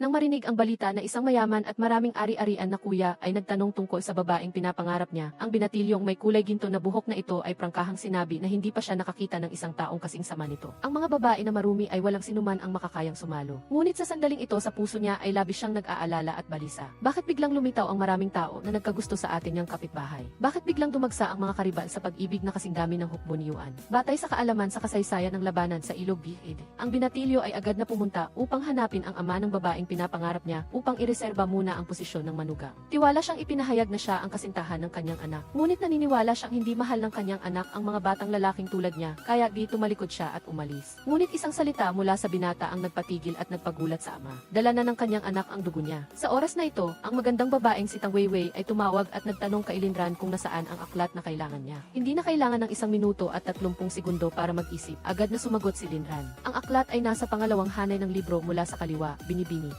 Nang marinig ang balita na isang mayaman at maraming ari-arian na kuya ay nagtanong tungkol sa babaeng pinapangarap niya, ang binatilyong may kulay ginto na buhok na ito ay prangkahang sinabi na hindi pa siya nakakita ng isang taong kasing sama nito. Ang mga babae na marumi ay walang sinuman ang makakayang sumalo. Ngunit sa sandaling ito sa puso niya ay labis siyang nag-aalala at balisa. Bakit biglang lumitaw ang maraming tao na nagkagusto sa atin niyang kapitbahay? Bakit biglang dumagsa ang mga karibal sa pag-ibig na kasing dami ng hukboniyuan? Batay sa kaalaman sa kasaysayan ng labanan sa Ilog Bihid, ang binatilyo ay agad na pumunta upang hanapin ang ama ng babaeng pinapangarap niya upang ireserba muna ang posisyon ng manugang. Tiwala siyang ipinahayag na siya ang kasintahan ng kanyang anak. Ngunit naniniwala siyang hindi mahal ng kanyang anak ang mga batang lalaking tulad niya, kaya di tumalikod siya at umalis. Ngunit isang salita mula sa binata ang nagpatigil at nagpagulat sa ama. Dala na ng kanyang anak ang dugo niya. Sa oras na ito, ang magandang babaeng si Tang Weiwei ay tumawag at nagtanong kay Linran kung nasaan ang aklat na kailangan niya. Hindi na kailangan ng isang minuto at 30 segundo para mag-isip. Agad na sumagot si Linran. Ang aklat ay nasa pangalawang hanay ng libro mula sa kaliwa, binibini.